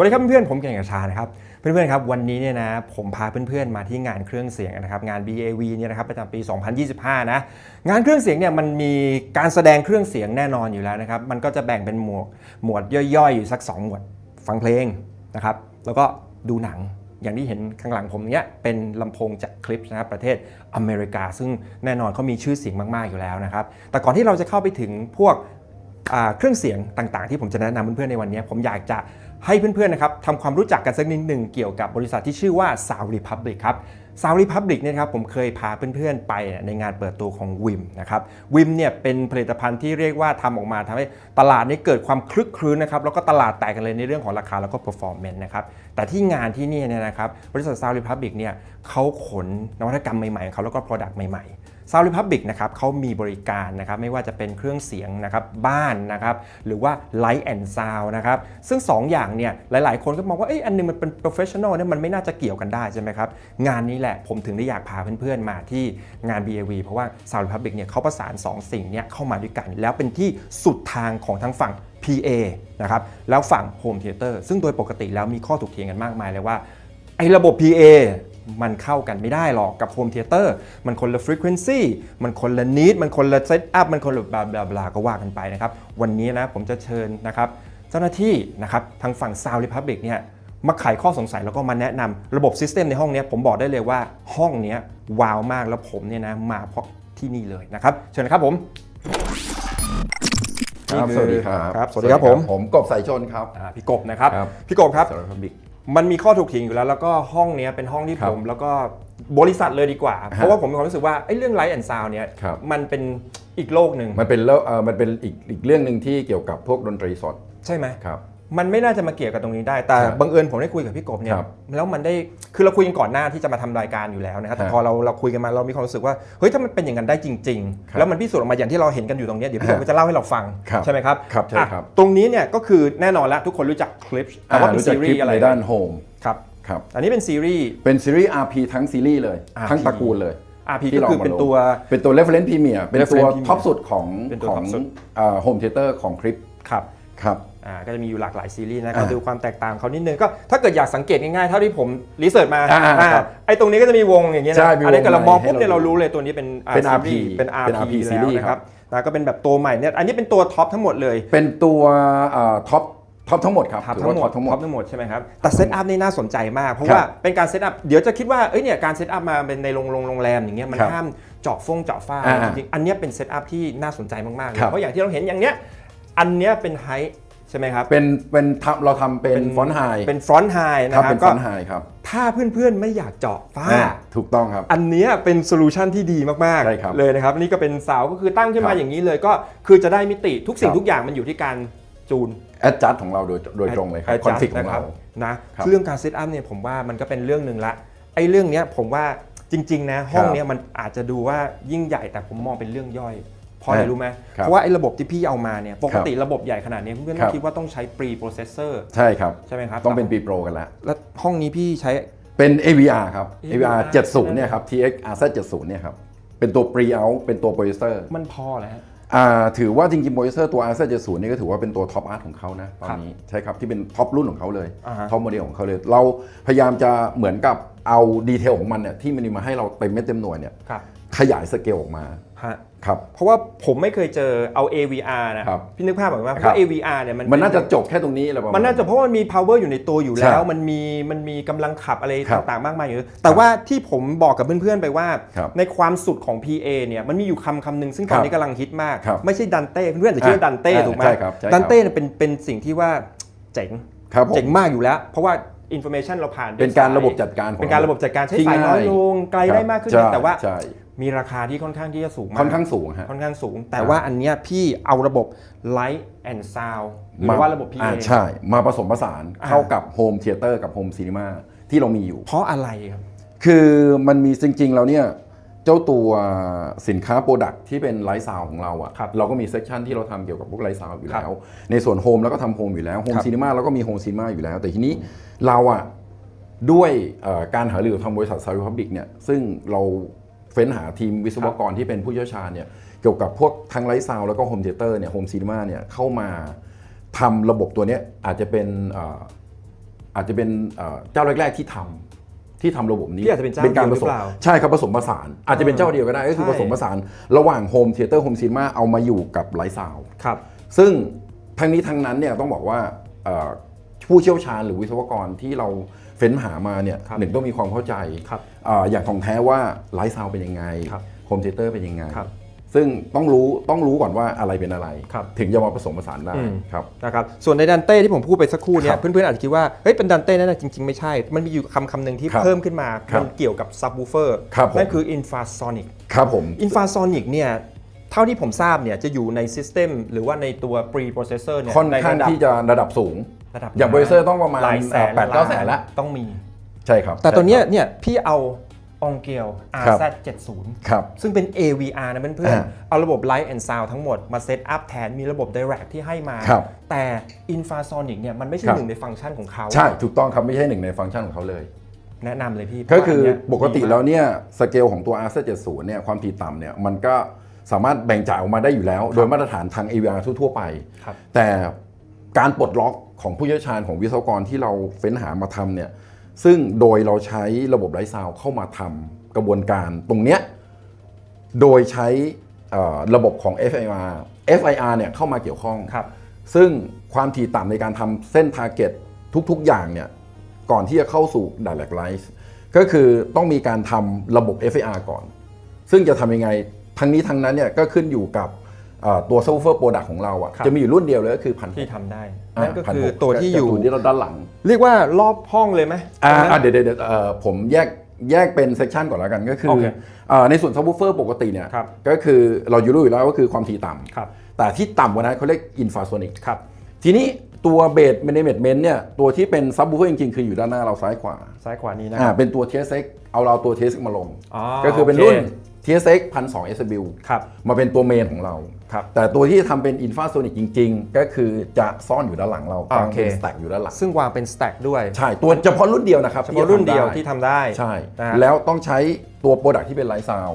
วัสดีครับเพื่อนๆผมเก่งกับชานะครับเพื่อนๆครับวันนี้เนี่ยนะผมพาเพื่อนๆมาที่งานเครื่องเสียงนะครับงาน BAV เนี่ยนะครับประจำปี 2025 นะงานเครื่องเสียงเนี่ยมันมีการแสดงเครื่องเสียงแน่นอนอยู่แล้วนะครับมันก็จะแบ่งเป็นหมวดหมวดย่อยๆอยู่สัก 2 หมวดฟังเพลงนะครับแล้วก็ดูหนังอย่างที่เห็นข้างหลังผมเนี้ยเป็นลำโพงจากคลิปนะครับประเทศอเมริกา ซึ่งแน่นอนเขามีชื่อเสียงมากๆอยู่แล้วนะครับแต่ก่อนที่เราจะเข้าไปถึงพวกเครื่องเสียงต่างๆ ที่ผมจะแนะนำเพื่อนๆในวันนี้ผมอยากจะ ให้เพื่อนๆนะครับทำความรู้จักกันสักนิดหนึ่งเกี่ยวกับบริษัทที่ชื่อว่า Sound Republic ครับ Sound Republic เนี่ยครับผมเคยพาเพื่อนๆไปในงานเปิดตัวของ Wim นะครับ Wim เนี่ยเป็นผลิตภัณฑ์ที่เรียกว่าทำออกมาทำให้ตลาดนี้เกิดความคลึกครื้นนะครับแล้วก็ตลาดแตกกันเลยในเรื่องของราคาแล้วก็ performance นต์นะครับแต่ที่งานที่นี่เนี่ยนะครับบริษัท Sound Republic เนี่ยเขาขนนวัตกรรมใหม่ๆของเขาแล้วก็ product ใหม่ๆ Sound Republic นะครับเขามีบริการนะครับไม่ว่าจะเป็นเครื่องเสียงนะครับบ้านนะครับหรือว่า Light and Sound นะครับซึ่ง 2 อย่างเนี่ยหลาย ๆ คนก็มองว่าเอ้ยอันหนึงมันเป็น professional เนี่ยมันไม่น่าจะเกี่ยวกันได้ใช่ไหมครับ งานนี้แหละผมถึงได้อยากพาเพื่อน ๆ มาที่งาน BAV เพราะว่า Sound Republic เนี่ยเขาประสาน 2 สิ่งเนี่ยเข้ามาด้วยกัน แล้วเป็นที่สุดทางของทั้งฝั่ง PA นะครับแล้วฝั่ง Home Theater ซึ่งโดยปกติแล้วมีข้อถกเถียงกันมากมายเลยว่าไอ้ระบบ PA มันเข้ากันไม่ได้หรอกกับโฮมเทเตอร์มันคนละ frequency มันคนละ need มันคนละ set up มันคนละบลาบลาบลาก็ว่ากันไปนะครับ วันนี้นะผมจะเชิญนะครับ เจ้าหน้าที่นะครับทางฝั่ง Sound Republic เนี่ยมาไขข้อสงสัยแล้วก็มาแนะนำระบบซิสเต็มในห้องเนี้ยผมบอกได้เลยว่าห้องเนี้ยว้าวมากแล้วผมเนี่ยนะมาเพราะที่นี่เลยนะครับ เชิญนะครับผมครับนี่คือสวัสดีครับครับ สวัสดีครับผม ผมกบสายชนครับอ่าพี่กบนะครับครับ พี่กบครับสารพัดบิ๊ก มันมีข้อถกเถียงอยู่แล้ว แล้วก็ห้องเนี้ยเป็นห้องที่ครับผมแล้วก็บริษัทเลยดีกว่า เพราะว่าผมมีความรู้สึกว่าไอ้เรื่องไลท์แอนด์ซาวเนี่ยครับ มันเป็นอีกโลกหนึ่งมันเป็นแล้วเออมันเป็นอีกอีกเรื่องหนึ่งที่เกี่ยวกับพวกดนตรีสดใช่ไหม ครับ มันไม่น่าจะมาเกี่ยวกับตรงนี้ได้ แต่ครับบังเอิญผมได้คุยกับพี่กบเนี่ยครับแล้วมันได้ คือเราคุยกันก่อนหน้าที่จะมาทำรายการอยู่แล้วนะครับ แต่ครับพอเราเราคุยกันมาเรามีความรู้สึกว่า เฮ้ยถ้ามันเป็นอย่างนั้นได้จริงครับๆแล้วมันพิสูจน์ออกมาอย่างที่เราเห็นกันอยู่ตรงเนี้ยเดี๋ยวพี่กบฮะก็จะเล่าให้เราฟังครับใช่ไหมครับ ครับ ใช่อะครับ ตรงนี้เนี่ยก็คือแน่นอนแล้วทุกคนรู้จักคลิปแต่ว่าเป็นรู้จัซีกรีคลิปส์อะไรในด้านโฮม ครับ ครับ อันนี้เป็นซีรีส์ เป็นซีรีส์ RP ทั้งซีรีส์เลย RP ทั้งตระกูลเลย RP ที่ก็เราคือมาเป็นลงตัว เป็นตัว reference premier เป็นตัว reference premier ท็อปสุดของเป็นตัวของท็อปสุดโฮมเทเตอร์ของคลิป ครับ ครับ อ่าก็จะมีอยู่หลากหลายซีรีส์นะก็อ่าดูความแตกต่างเขานิดนึงก็ถ้าเกิดอยากสังเกตง่ายๆเท่าที่ผมรีเสิร์ชมาอ่าอ่าครับไอ้ตรงนี้ก็จะมีวงอย่างเงี้ยใช่นะมีวงอันนี้ก็เรามองปุ๊บให้เนี่ยเราเรารู้เลยตัวนี้เป็นอ่าเป็นซี RP รีส์เป็น เป็น RP RP แล้วซีรีส์นะคครัรับ บนะก็เป็นแบบตัวใหม่เนี่ยอันนี้เป็นตัวท็อปทั้งหมดเลยเป็นตัวท็อปท็อปทั้งหมดครับท็อปถือทั้งว่าหมท็ดอปทั้งหมท็อดปทั้งหมดใช่ไหมครับแต่เซตอัพนี่น่าสนใจมากเพราะครับว่าเป็นการเซตอัพเดี๋ยวจะคิดว่าเอ้ยเนี่ยการเซตอัพมาเป็นในโรงโรงโรงแรมอย่างเงี้ยมันครับห้ามเจาะฟงเจาะฝ้าอ่าจริงๆอันเนี้ยเป็นเซตอัพที่น่าสนใจมากๆเลยครับ เพราะอย่างที่เราเห็นอย่างเนี้ยอันเนี้ยเป็นไฮ ใช่ไหมครับ เป็นเป็นทำเราทำเป็นฟอนต์ไฮเป็นฟรอนต์ไฮนะคครัรับบเป็นฟก็อนต์ไฮครับถ้าเพื่อนๆไม่อยากเจาะฝ้า อ่าถูกต้องครับ อันเนี้ยเป็นโซลูชันที่ดีมากใช่ครับๆ เลยนะครับนี่ก็เป็นเสาก็คือตั้งขึ้นมาครับอย่างนี้เลยก็คือจะได้มิติทุกสิ่งครับ ทุกอย่างมันอยู่ที่การจูน แอดจัดของเราโดยโดยตรงเลยครับคอนฟิกของเรา นะครับเรื่องการเซตอัพเนี่ยผมว่ามันก็เป็นเรื่องหนึ่งละไอ้เรื่องเนี้ยผมว่าจริง ๆ นะ ห้องเนี้ยมันอาจจะดูว่ายิ่งใหญ่แต่ผมมองเป็นเรื่องย่อย เพราะอะไรครับรู้ไหมครับเพราะว่าไอ้ระบบที่พี่เอามาเนี่ยปกติระบบใหญ่ขนาดนี้เพื่อนๆครัต้บองคิดว่าต้องใช้ pre processor ใช่ครับใช่ไหมครับต้องเป็นปีโปรกันแล้วแล้วห้องนี้พี่ใช้เป็น AVR ครับ AVR AVR 70เนี่ยครับ TX RZ 70เนี่ยครับเป็นตัว pre out เป็นตัวโปรดิวเซอร์มันพอแล้วอ่าถือว่าจริงๆโปรดิวเซอร์ตัว RZ 70นี่ก็ถือว่าเป็นตัวท็อปอาร์ตของเขานะตอนนี้ใช่ครับที่เป็นท็อปรุ่นของเขาเลยอ่าฮะท็อปโมเดลของเขาเลย เราพยายามจะเหมือนกับเอาดีเทลของมันเนี่ยที่มันมาให้เราเต็มเม็ดเต็มหน่วยเนี่ยครับขยายสเกลออกมาฮะ ครับ เพราะว่าผมไม่เคยเจอเอา AVR นะครับพี่นึกภาพออกไหมครัว่าบ AVR เนี่ยมันมันน่าจะจบแค่ตรงนี้อะไรประมาณมันน่าจะเพราะว่ามันมี power อยู่ในตัวอยู่แล้วใช่มันมีมันมีกำลังขับอะไรครับต่างๆมากมายอยู่แต่ว่าที่ผมบอกกับเพื่อนๆไปว่าครับในความสุดของ PA เนี่ยมันมีอยู่คำคำหนึ่งซึ่งครัตบอนนี้กำลังฮิตมากครับไม่ใช่ดันเต้เพื่อนๆจะชื่ออะดันเต้อะถูกไหมใช่ครับใช่ครับดันเต้เนี่ยเป็นเป็นสิ่งที่ว่าเจ๋งครับผมเจ๋งมากอยู่แล้ว เพราะว่า information เราผ่านด้วยเป็นการสยระบบจัดการของเป็นการระบบจัดการใช้ที่สายน้อยง่ายลงไกลได้มากขึ้นใช่แต่ว่าใช่ มีราคาที่ค่อนข้างที่จะสูงมากค่อนข้างสูงฮะค่อนข้างสูง แต่ว่าอันเนี้ยพี่เอาระบบ Light and Sound หรือว่าระบบ PA อ่าใช่ มาผสมผสานอ่าเข้ากับโฮมเทเตอร์กับโฮมซีนีมาที่เรามีอยู่ เพราะอะไรครับ คือมันมีจริงๆแล้วเนี่ยเจ้าตัวสินค้าโปรดักที่เป็นไลฟ์ซาวของเราอะครับเราก็มีเซสชันที่เราทำเกี่ยวกับพวกไลฟ์ซาวอยู่ครัแล้วบในส่วนโฮมเราก็ทำโฮมอยู่แล้วโฮมครับซีนีมาเราก็มีโฮมซีนีมาอยู่แล้ว แต่ทีนี้เราอะด้วยเอ่อการหารือกับทางบริษัทซาริพับบิกเนี่ยซึ่งเรา เฟ้นหาทีมวิศวกรที่เป็นผู้เชี่ยวชาญเนี่ยเกี่ยวกับพวกทั้งไลฟ์ซาวแล้วก็โฮมเทเตอร์เนี่ยโฮมซีนีมาเนี่ยเข้ามาทำระบบตัวเนี้ยอาจจะเป็นเอ่ออาจจะเป็นเอ่อเจ้าแรก ๆที่ทำที่ทำระบบนี้ที่อาจจะเป็นเจ้าการเดียวผสมหรือเปล่าใช่ครับผสมผสาน อาจจะเป็นเจ้าเดียวก็ได้ก็คือใช่ผสมผสาน ระหว่างโฮมเทเตอร์โฮมซีมาเอามาอยู่กับไลฟ์ซาวครับซึ่งทั้งนี้ทั้งนั้นเนี่ยต้องบอกว่าเอ่อผู้เชี่ยวชาญหรือวิศวกรที่เรา เฟ้นหามาเนี่ยครับหนึ่งต้องมีความเข้าใจครับเอ่ออย่างของแท้ว่าไลฟ์ซาวเป็นยังไงครับโฮมเทเตอร์เป็นยังไงครับซึ่งต้องรู้ต้องรู้ก่อนว่าอะไรเป็นอะไรครับถึงจะมาผสมผสานได้อืมครับนะครับส่วนในดันเต้ที่ผมพูดไปสักครู่เนี่ครัยบเพื่อนๆอาจจะคิดว่าเฮ้ยเป็นดันเต้นั่นนะจริง ๆ ไม่ใช่ มันมีอยู่คำคำหนึ่งที่ครับเพิ่มขึ้นมาครับมันเกี่ยวกับซับวูเฟอร์ครับผมนั่นคืออินฟ a าซอนิกครับผมอินฟ a าซอนิกเนี่ยเท่าที่ผมทราบเนี่ยจะอยู่ในซิสเต็มหรือว่าในตัว pre processor เนี่ยค่อนในข้างระดับที่จะระดับสูง ระดับอย่างโปรดิวเซอร์ต้องประมาณหลายแสนแปดเก้าแสนละต้องมี ใช่ครับ แต่ตัวเนี้ยใช่เนี่ยพี่เอาองเกลครับ RZ70 ครับซึ่งเป็น AVR นะเพื่อนอ่าๆเอาระบบ Light and Sound ทั้งหมดมาเซตอัพแทนมีระบบ Direct ที่ให้มาครับแต่ Infrasonic เนี่ยมันไม่ใช่ครับหนึ่งในฟังก์ชันของเขา ใช่ ถูกต้องครับ ไม่ใช่หนึ่งในฟังก์ชันของเขาเลย แนะนำเลยพี่ ก็คือเพราะว่าปกติดีมาแล้วเนี่ยสเกลของตัว R 70 เนี่ยความถี่ต่ำเนี่ยมันก็สามารถแบ่งจ่ายออกมาได้อยู่แล้ว โดยมาตรฐานทาง AVR ทั่วๆไปครับแต่การปลดล็อก ของผู้เชี่ยวชาญของวิศวกรที่เราเฟ้นหามาทำเนี่ยซึ่งโดยเราใช้ระบบไร้ซาวด์เข้ามาทำกระบวนการตรงเนี้ยโดยใช้เอ่อระบบของ FIR FIR เนี่ยเข้ามาเกี่ยวข้องครับซึ่งความถี่ต่ำในการทำเส้น Target ทุกๆอย่างเนี่ยก่อนที่จะเข้าสู่ Direct Line ก็คือต้องมีการทำระบบ FAR ก่อน ซึ่งจะทำยังไงทั้งนี้ทั้งนั้นเนี่ยก็ขึ้นอยู่กับ เอ่อตัว Subwoofer Product ของเราอะครับจะมีอยู่รุ่นเดียวเลยก็คือพันที่ทำได้นั่นก็คือ1,600ตัวที่อยู่กับที่เราด้านหลัง เรียกว่ารอบห้องเลยไหมอ่าตรงนั้นอ่าเดี๋ยวเดี๋ยวเดี๋ยวเอ่อผมแยกแยกเป็นเซ c ชันก่อนแล้วกันก็คือโอเคเอ่อในส่วน Subwoofer ปกติเนี่ยครับก็คือเราอยู่รู้อยู่แล้วก็คือความถี่ต่ำครับแต่ที่ต่ำกว่านั้นเขาเรียก Infrasonic ครับทีนี้ตัวเบสเมเนจเมนต์เนี่ยตัวที่เป็นซับ w ูเฟอร์จริงๆ คืออยู่ด้านหน้าเราซ้ายขวา ซ้ายขวานี้นะอ่าเป็นตัว TSX เอาเราตัว TSX มาลงอ๋อก็คือเป็นโอเครุ่น TSX 1,200 SW ครับมาเป็นตัวเมนของเรา ครับ แต่ตัวที่ทำเป็น Infrasonic จริง ๆ ก็คือจะซ่อนอยู่ด้านหลังเราตั้งโอเคเป็นสแต็กอยู่ด้านหลัง ซึ่งวางเป็นสแต็กด้วยใช่ ตัวเฉพาะรุ่นเดียวนะครับเฉพาะรุ่นเดียวทำไที่ทำได้ ใช่ นะฮะแล้วต้องใช้ตัวโปรดักที่เป็นไลท์ซาว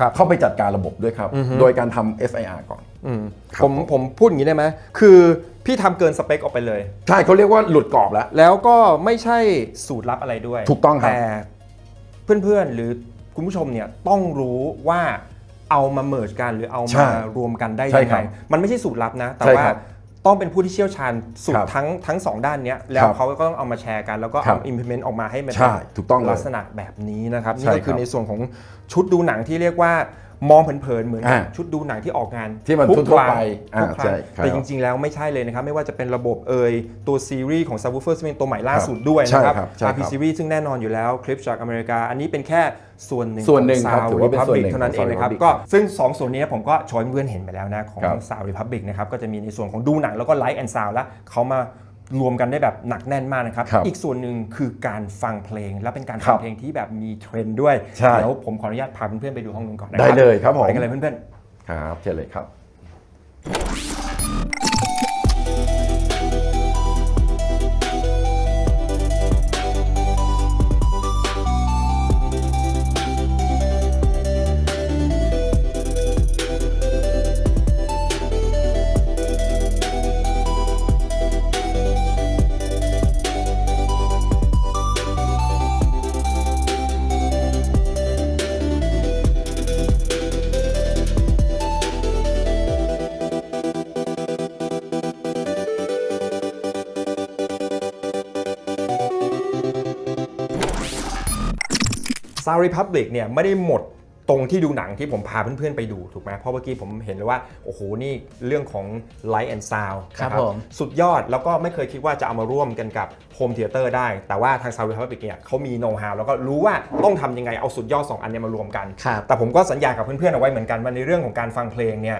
ครับ เข้าไปจัดการระบบด้วยครับ โดยการทำ FIR ก่อน อืมครับผมผมผมพูดอย่างนี้ได้ไหมคือพี่ทำเกินสเปคออกไปเลย ใช่เขาเรียกว่าหลุดกรอบแล้ว แล้วก็ไม่ใช่สูตรลับอะไรด้วยถูกต้องครับ แต่เพื่อนๆหรือ คุณผู้ชมเนี่ยต้องรู้ว่าเอามาเมิร์จกันหรือเอาใช่มารวมกันได้ใช่ยังครัไงบมันไม่ใช่สูตรลับนะ แต่ใช่ว่าครับต้องเป็นผู้ที่เชี่ยวชาญสูตครัรบทั้งทั้งสองด้านเนี้ยแล้วครับเขาก็ต้องเอามาแชร์กันแล้วก็ครัเอา บ implement ออกมาให้มันใช่ถูกต้องเลยลักษณะแบบนี้นะครับใช่นี่ก็คือครับในส่วนของชุดดูหนังที่เรียกว่า มองเผินๆเหมือนกับอ่าชุดดูหนังที่ออกงานที่มันทุกทั่วครั้งๆไปอ่าทุกครั้งใช่ครับแต่จริงๆแล้วไม่ใช่เลยนะครับ ไม่ว่าจะเป็นระบบเอ่ยตัวซีรีส์ของ Subwoofer ซึ่งเป็นตัวใหม่ล่าสุดด้วยนะครับ ใช่ครับใช่ครับ RP Series ซึ่งแน่นอนอยู่แล้วคลิปจากอเมริกา อันนี้เป็นแค่ส่วนหนึ่งส่วนหนึ่งครับของถื Sound อว่าเป็นส่วนหนึ่ Republic งเท่านั้นขเอองงนะครับ Sound ก็ซึ่ง 2 ส่วนนี้ผมก็โชว์ให้เพื่อนเห็นไปแล้วนะ ของ ครับ Sound Republic นะครับก็จะมีในส่วนของดูหนังแล้วก็ Light and Sound แล้วเขามา รวมกันได้แบบหนักแน่นมากนะครับ ครับอีกส่วนหนึ่งคือการฟังเพลง และเป็นการครัฟังบเพลงที่แบบมีเทรนด์ด้วยใช่ เดี๋ยวผมขออนุญาตพาเพื่อนๆไปดูห้องนึงก่อนนะคได้รับเลยครับผมไปกันเลยเพื่อนๆ ครับเชิญเลยครับ ซา r ริพับลิกเนี่ยไม่ได้หมดตรงที่ดูหนังที่ผมพาเพื่อนๆไปดูถูกไหมเพราะเมื่อกี้ผมเห็นเลยว่า โอ้โห นี่เรื่องของ Light and Sound ครับนะผมสุดยอดแล้วก็ไม่เคยคิดว่าจะเอามาร่วมกันกับโฮมเทเตอร์ได้ แต่ว่าทางซา r ริพับลิกเนี่ยเขามีโน้ตฮาวแล้วก็รู้ว่าต้องทำยังไงเอาสุดยอด 2 อันเนี้มารวมกันครับแต่ผมก็สัญญากับเพื่อนๆเอาไว้เหมือนกันว่าในเรื่องของการฟังเพลงเนี่ย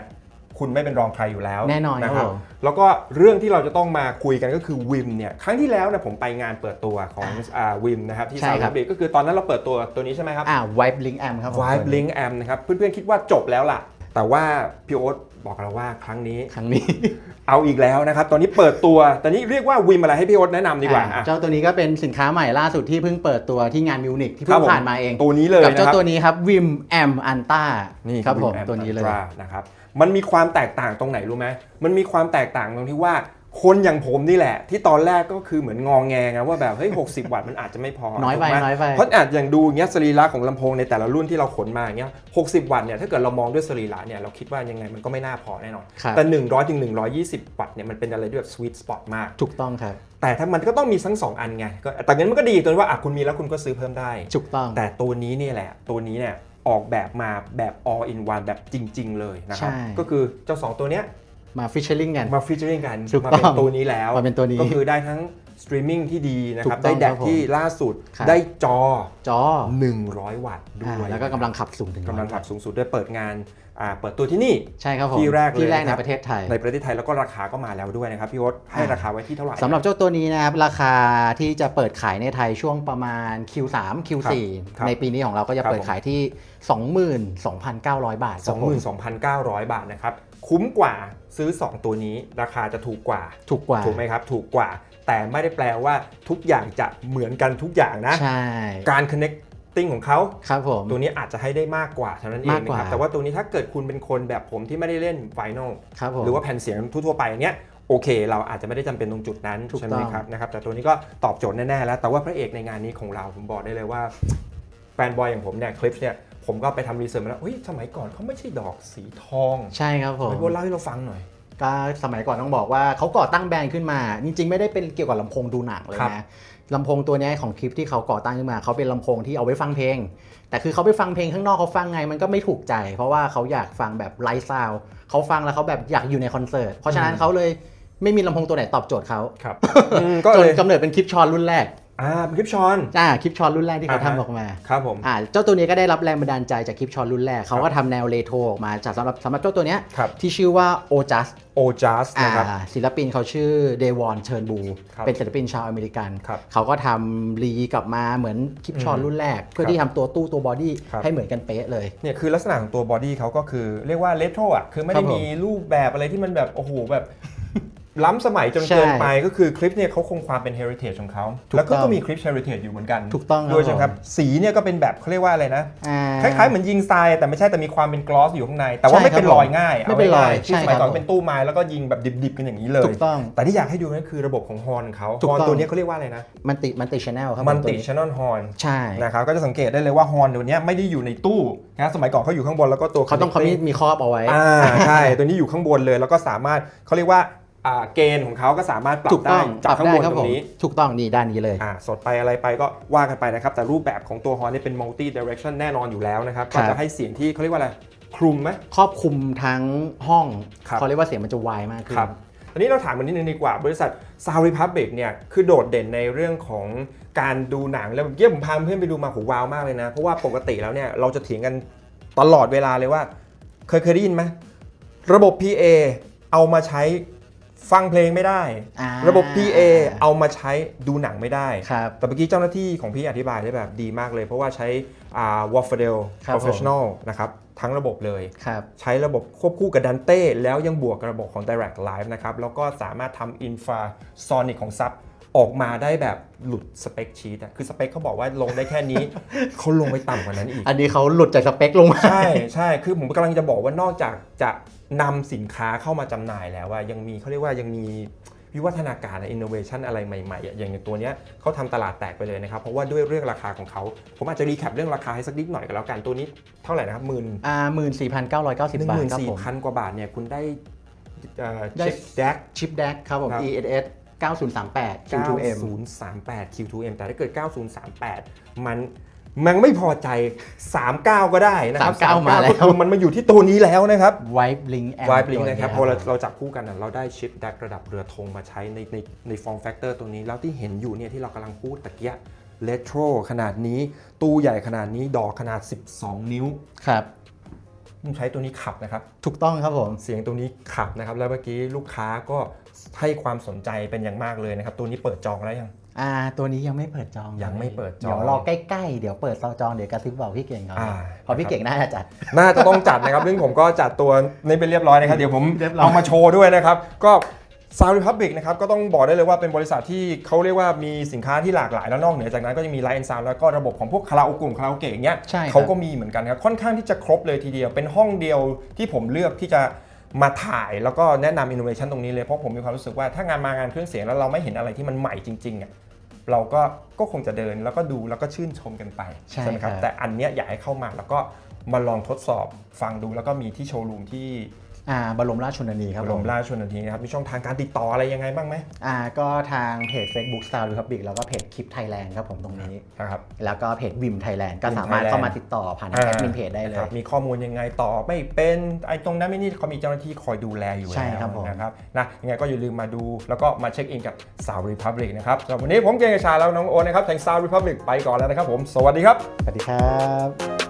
คุณไม่เป็นรองใครอยู่แล้วแน่นอนครับนะครับผม แล้วก็เรื่องที่เราจะต้องมาคุยกันก็คือวิมเนี่ยครั้งที่แล้วเนี่ยผมไปงานเปิดตัวของวิมนะครับที่ใช่ซาครับร์บิก็คือตอนนั้นเราเปิดตัวตัวนี้ใช่ไหมครับ อ่า Wipe Link Amp ครับผม Vibe Link Amp นะครับเพื่อนๆคิดว่าจบแล้วล่ะ แต่ว่าพี่โอ๊ตบอกเราว่าครั้งนี้ ครั้งนี้ เอาอีกแล้วนะครับ ตอนนี้เปิดตัว ตอนนี้เรียกว่าวิมอะไรให้พี่โอ๊ตแนะนำดีกว่าอ่าอะเจ้าตัวนี้ก็เป็นสินค้าใหม่ล่าสุดที่เพิ่งเปิดตัวที่งานมิวนิกที่ครัเพิ่บงผมผ่านมาเอง ตัวนี้เลยกับนะเจ้าครับตัวนี้ครับ Vim Amp Anta นี่ครับผม Wim Amp ตัวนี้เลย Ultra นะครับ มันมีความแตกต่างตรงไหนรู้ไหมมันมีความแตกต่างตรงที่ว่า คนอย่างผมนี่แหละ ที่ตอนแรกก็คือเหมือนงองแงไงว่าแบบเฮ้ย60วัตต์มันอาจจะไม่พอน้อยไปถูกหมน้อยไป เพราะอาจอย่างดูอย่างเงี้ยสรีระของลำโพงในแต่ละรุ่นที่เราขนมาอย่างเงี้ย60วัตต์เนี่ยถ้าเกิดเรามองด้วยสรีระเนี่ยเราคิดว่ายังไงมันก็ไม่น่าพอแน่นอน ครับ แต่ 100ถึง120 วัตต์เนี่ยมันเป็นอะไรที่แบบสวีทสปอตมาก ถูกต้องครับแต่ถ้ามันก็ต้องมีทั้งสองอันไงก็แต่งั้นมันก็ดีตรงที่ว่าอะคุณมีแล้วคุณก็ซื้อเพิ่มได้ ถูกต้อง แต่ตัวนี้เนี่ยแหละ ตัวนี้เนี่ยออกแบบมาแบบ all in one แบบจริง ๆ เลยนะครับ ใช่ ก็คือเจ้า 2 ตัวเนี้ย มาฟิชเชอร์ลิงกัน มาฟีเจอริงกันถูกมาต้องเป็นตัวนี้แล้วมาเป็นตัวนี้ก็คือได้ทั้งสตรีมมิ่งที่ดีนะครับ ถูกต้ได้องแดครักบผมที่ล่าสุดครับ ได้จอ จอ100 วัตต์ด้อ่าว ยแล้วก็กำลังขับสูงถึงกำลังขับสูงสุดด้วยเปิดงานอ่าเปิดตัวที่นี่ ใช่ครับผมที่แรกเลยที่แรกนะในครับ ประเทศไทย ในประเทศไทยแล้วก็ราคาก็มาแล้วด้วยนะครับ พี่โอ๊ตให้ราคาไว้ที่เท่าไหร่ สำหรับเจ้าตัวนี้นะครับ ราคาที่จะเปิดขายในไทยช่วงประมาณ Q3 Q4 ครับในปีนี้ของเราก็จะครับเปิดขายที่ 22,900 บาทครับผม 22,900 บาทนะครับ คุ้มกว่าซื้อ 2 ตัวนี้ราคาจะถูกกว่า ถูกกว่า ถูกไหมครับ ถูกกว่า แต่ไม่ได้แปลว่าทุกอย่างจะเหมือนกันทุกอย่างนะ ใช่ การ connecting ของเขาครับผม ตัวนี้อาจจะให้ได้มากกว่าเท่านั้นเองมากนะกว่าครับ แต่ว่าตัวนี้ถ้าเกิดคุณเป็นคนแบบผมที่ไม่ได้เล่นไฟนอลครับผมหรือว่าแผ่นเสียงทั่วๆไปเนี้ยโอเค เราอาจจะไม่ได้จำเป็นตรงจุดนั้นถูกใช่ไหมต้องครับนะครับ แต่ตัวนี้ก็ตอบโจทย์แน่ๆแล้ว แต่ว่าพระเอกในงานนี้ของเราผมบอกได้เลยว่าแฟนบอยอย่างผมเนี่ยคลิปเนี่ย ผมก็ไปทำรีเสิร์ชมาแล้วเฮ้ยสมัยก่อนเขาไม่ใช่ดอกสีทองใช่ครับผมไปโบนเล่าให้เราฟังหน่อย ก็สมัยก่อนต้องบอกว่าเขาก่อตั้งแบรนด์ขึ้นมา จริงๆ ไม่ได้เป็นเกี่ยวกับลำโพงดูหนังเลยครับนะลำโพงตัวเนี้ยของคลิปที่เขาก่อตั้งขึ้นมาเขาเป็นลำโพงที่เอาไว้ฟังเพลง แต่คือเขาไปฟังเพลงข้างนอกเขาฟังไงมันก็ไม่ถูกใจ เพราะว่าเขาอยากฟังแบบไลฟ์ซาวเขาฟังแล้วเขาแบบอยากอยู่ในคอนเสิร์ตเพราะฉะนั้นเขาเลยไม่มีลำโพงตัวไหนตอบโจทย์เขาครับก็จเลนยกำเนิดเป็นคลิปชอนรุ่นแรก อ่าเป็นคลิปชอน อ่าคลิปชอนรุ่นแรกที่เขาอ่าฮะทำออกมา ครับผม อ่าเจ้าตัวนี้ก็ได้รับแรงบันดาลใจจากคลิปชอนรุ่นแรก เขาก็ทำแนวเรโทรออกมาจากสำหรับสำหรับเจ้าตัวเนี้ยครับ ที่ชื่อว่า o j u s โอจัสอ่านะครับ ศิลปินเขาชื่อเดวอนเชิร์นบูครับเป็นศิลปินชาวอเมริกัน ครับเขาก็ทำรีกลับมาเหมือนคลิปชอนอืมรุ่นแรก เพื่อครับที่ทำตัวตู้ตัวบอดี้ครับ ให้เหมือนกันเป๊ะเลย เนี่ยคือลักษณะของตัวบอดี้เขาก็คือเรียกว่าเลโทรอะ คือไม่ครัได้บผม มีรูปแบบอะไรที่มันแบบ โอ้โหแบบ ล้ำสมัยจนใช่เกินไปก็คือคลิปเนี่ยเขาคงความเป็น heritage ของเขาถูกแล้วก็ต้องก็มีคลิป heritage อยู่เหมือนกัน ถูกต้องครับด้วยใช่ไหมครับ สีเนี่ยก็เป็นแบบเขาเรียกว่าอะไรนะอ่าคล้ายๆเหมือนยิงทรายแต่ไม่ใช่แต่มีความเป็นกลอสอยู่ข้างใน แต่ว่าใช่ไม่เป็นครับรอยง่ายไม่เป็นรอยาง่าที่ใช่สมัยก่อนครับเป็นตู้ไม้แล้วก็ยิงแบบดิบๆกันอย่างนี้เลย ถูกต้อง แต่ที่อยากให้ดูนั่นคือระบบของฮอร์นเขาถูกฮอร์นต้องตัวนี้เขาเรียกว่าอะไรนะมันติมันติชแนลครับมันตัวติช n น l ฮอร์นใช่นะครับก็จะสังเกตได้เลยว่าฮอร์นตัวเนี้ยไม่ได้อยู่ในตู้นะสมัยก่อนเขาอยู่ข้างบนแล้วก็ตัวเขาต้องเขามี connecting มีครอบเอาไว้อ่าใช่ตัวนี้อยู่ข้างบนเลยแล้วก็สามารถเขาเรียกว่าอ่า เกณฑ์ของเขาก็สามารถปรัถูบกต้ได้องจากข้างบนครัตรผมงนี้ถูกต้องนี่ด้านนี้เลยอ่าสดไปอะไรไปก็ว่ากันไปนะครับ แต่รูปแบบของตัวฮอร์นนี่เป็น multi direction แน่นอนอยู่แล้วนะครับครัก็บจะให้เสียงที่เขาเรียกว่าอะไรคลุมไหมครอบคลุมทั้งห้องครับเขาเรียกว่าเสียงมันจะไวมากขึ้นครับอันนี้เราถามกันนิดนึงดีกว่าบริษัท Sound Republic เนี่ยคือโดดเด่นในเรื่องของการดูหนังแล้วเมื่อกี้ผมพาเพื่อนไปดูมาโหว้าวมากเลยนะ เพราะว่าปกติแล้วเนี่ยเราจะเถียงกันตลอดเวลาเลยว่า เคยเคยได้ยินไหมระบบ PA เอามาใช้ ฟังเพลงไม่ได้ อ่าระบบ PA เอามาใช้ดูหนังไม่ได้ ครับ แต่เมื่อกี้เจ้าหน้าที่ของพี่อธิบายได้แบบดีมากเลย เพราะว่าใช้อ่าวอฟเฟลครับ Professional นะครับทั้งระบบเลย ครับ ใช้ระบบควบคู่กับดันเต้แล้วยังบวกกับระบบของ Direct Live นะครับ แล้วก็สามารถทำ Infrasonic ของซับ ออกมาได้แบบหลุดสเปคชีตอะคือสเปคเขาบอกว่าลงได้แค่นี้ เขาลงไปต่ำกว่านั้นอีก อันนี้เขาหลุดจากสเปคลงมาใช่ใช่คือผมกำลังจะบอกว่านอกจากจะนำสินค้าเข้ามาจำหน่ายแล้วว่ายังมีเขาเรียกว่ายังมีวิวัฒนาการอินโนเวชันอะไรใหม่ๆอะอย่างตัวเนี้ยเขาทำตลาดแตกไปเลยนะครับ เพราะว่าด้วยเรื่องราคาของเขา ผมอาจจะรีแคปเรื่องราคาให้สักนิดหน่อยก็แล้วกันตัวนี้เท่าไหร่นะครับหมื่นอ่าหมื่นสี่พันเก้าร้อยเก้าสิบหนึ่งบาหทมื่นครับสี่ผมพันกว่าบาทเนี่ยคุณได้เอ่อได้เช็คแจ็คชิปแดกครับผมครับ ESS 9038 Q2M 9038 Q2M แต่ถ้าเกิด 9038 มันมันไม่พอใจ 39 ก็ได้นะครับ39 มาแล้วก็คือมันมาอยู่ที่ตัวนี้แล้วนะครับ Wipe Link Amp วายบลิงนะครับพตัอวเรานี้เราจับคู่กันอะเราได้ชิปดักระดับเรือธงมาใช้ในในในฟอร์มแฟกเตอร์ตัวนี้ แล้วที่เห็นอยู่เนี่ยที่เรากำลังพูดตะเกียเลโทรขนาดนี้ ตู้ใหญ่ขนาดนี้ดอกขนาด 12 นิ้วครับต้องใช้ตัวนี้ขับนะครับ ถูกต้องครับผม เสียงตัวนี้ขับนะครับ แล้วเมื่อกี้ลูกค้าก็ ให้ความสนใจเป็นอย่างมากเลยนะครับ ตัวนี้เปิดจองแล้วยัง อ่า ตัวนี้ยังไม่เปิดจองยังไม่เปิดจองเดี๋ยวรอใกล้ๆ เดี๋ยวเปิดซอจองเดี๋ยวกระซิบบอกพี่เก่งเขาอ่า เพอพี่เก่งน่าจะจัด น่าจะต้องจัดนะครับ ซึ่งผมก็จัดตัวนี้เป็นเรียบร้อยนะครับ เดี๋ยวผมเรียบร้อย เอามาโชว์ด้วยนะครับ ก็ Sound Republic นะครับ ก็ต้องบอกได้เลยว่าเป็นบริษัทที่เขาเรียกว่ามีสินค้าที่หลากหลายแล้วนอกเหนือจากนั้นก็จะมี Light and Sound แล้วก็ระบบของพวกคาราโอเกะคาราโอเกะอย่างเงี้ยใช่ครับ เขาก็มีเหมือนกันครับ ค่อนข้างที่จะครบเลยทีเดียว เป็นห้องเดียวที่ผมเลือกที่จะ มาถ่ายแล้วก็แนะนำอินโนเวชันตรงนี้เลย เพราะผมมีความรู้สึกว่าถ้างานมางานเครื่องเสียงแล้วเราไม่เห็นอะไรที่มันใหม่จริงๆอะเราก็ก็คงจะเดินแล้วก็ดูแล้วก็ชื่นชมกันไปใช่ไหมครับครับแต่อันเนี้ยอยากให้เข้ามาแล้วก็มาลองทดสอบฟังดูแล้วก็มีที่โชว์รูมที่ อ่าบรมราชชนนีครับบผรมมราชชนนีนะครับมีช่องทางการติดต่ออะไรยังไงบ้างไหมอ่าก็ทางเพจ Facebook Star Republic แล้วก็เพจคลิปไทยแลนด์ครับผมตรงนี้นะครับแล้วก็เพจวิมไทยแลนด์ก็ Vim สามารถ Thailand เข้ามาติดต่อผ่านทางแอดมินเพจได้เลครัยบมีข้อมูลยังไงต่อไม่เป็นไอ้ตรงนั้นไม่นี่เขามีเจ้าหน้าที่คอยดูแลอยู่ใช่แล้วครับผมนะครับนะยังไงก็อย่าลืมมาดู แล้วก็มาเช็คอินกับสาวริพับลิกนะครับสำหรับวันนี้ผมเกงกระชาแล้วน้องโอตนะครับแห่งสาวริพับลิกไปก่อนแล้วนะครับผมสวัสดีครับสวัสดีครับ